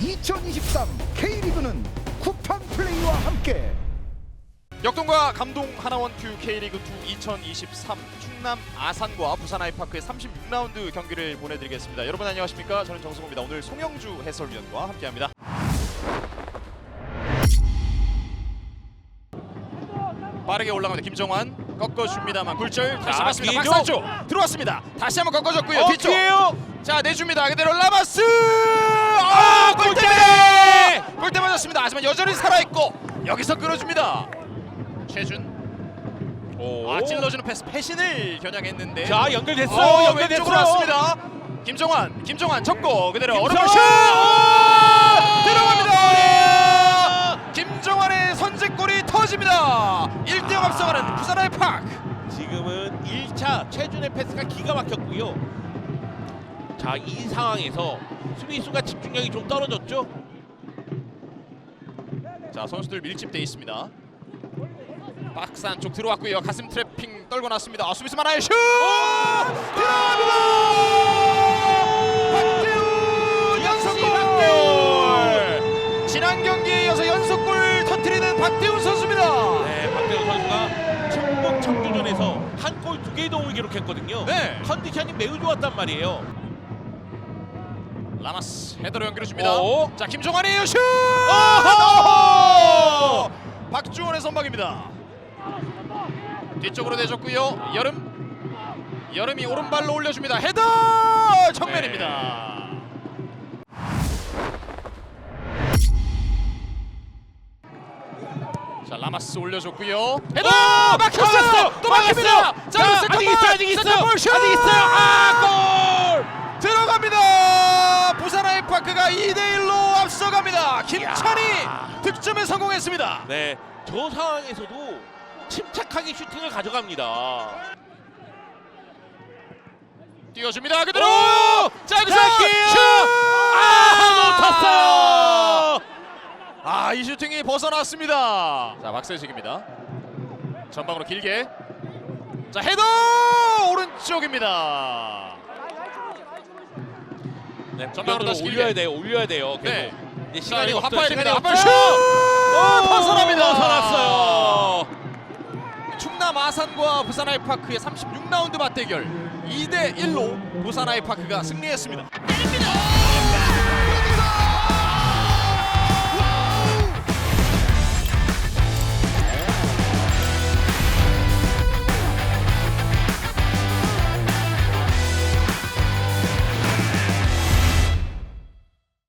2023 K리그는 쿠팡 플레이와 함께 역동과 감동 하나원큐 K리그 2 2023 충남 아산과 부산 아이파크의 36라운드 경기를 보내드리겠습니다. 여러분 안녕하십니까? 저는 정승호입니다. 오늘 송영주 해설위원과 함께합니다. 빠르게 올라갑니다. 김정환 꺾어줍니다만 굴절 다시 자, 맞습니다. 뒤쪽. 박산쪽 들어왔습니다. 다시 한번 꺾어줬고요. 어, 뒤쪽 뒤에요. 자 내줍니다. 그대로 라마스 맞았습니다. 하지만 여전히 살아있고 여기서 끌어줍니다. 최준 오. 아 찔러주는 패스 패신을 겨냥했는데 자 연결됐어. 어, 연결됐어. 왼쪽으로 왔습니다. 김정환 김정환 접고 그대로! 오른발 슛 오! 들어갑니다. 김정환의 선제골이 터집니다. 1대0 앞서가는 부산 아이파크. 지금은 1차 최준의 패스가 기가 막혔고요. 자 이 상황에서 수비수가 집중력이 좀 떨어졌죠. 자 선수들 밀집돼 있습니다. 박스 안쪽 들어왔고요. 가슴 트래핑 떨고 났습니다. 아, 수비수 많아요. 슛! 들어갑니다. 박대훈 연속골. 지난 경기에 이어서 연속골 터뜨리는 박대훈 선수입니다. 네 박대호 선수가 충북 청주전에서 한 골 두 개의 도움을 기록했거든요. 네. 컨디션이 매우 좋았단 말이에요. 라마스 헤더로 연결해 줍니다. 오. 자 김종환이에요 슛! 오! 박주원의 선방입니다. 뒤쪽으로 내줬고요. 여름 여름이 오른발로 올려줍니다. 헤더 정면입니다. 자 라마스 올려줬고요. 헤더 오! 막혔어요. 막았어요! 또. 막았어요! 자, 자! 아직 있어요, 아직 슛! 아직 있어요! 아, 들어갑니다. 부산 아이파크가 2대 1로 앞서갑니다. 김찬이 야. 득점에 성공했습니다. 네, 저 상황에서도 침착하게 슈팅을 가져갑니다. 띄워줍니다. 그대로. 오! 자 여기서 자기요! 슛! 아. 아, 이 슈팅이 벗어났습니다. 자, 막세식입니다. 전방으로 길게. 자, 헤더 오른쪽입니다. 네, 전방으로 다시 길게. 올려야 돼요. 올려야 돼요. 계속. 네. 이제 자, 시간이 없어요. 한파에 시간이. 한파 슛! 오, 벗어납니다. 벗어났어요. 충남 아산과 부산 아이파크의 36라운드 맞대결 2대 1로 부산 아이파크가 승리했습니다. 때립니다.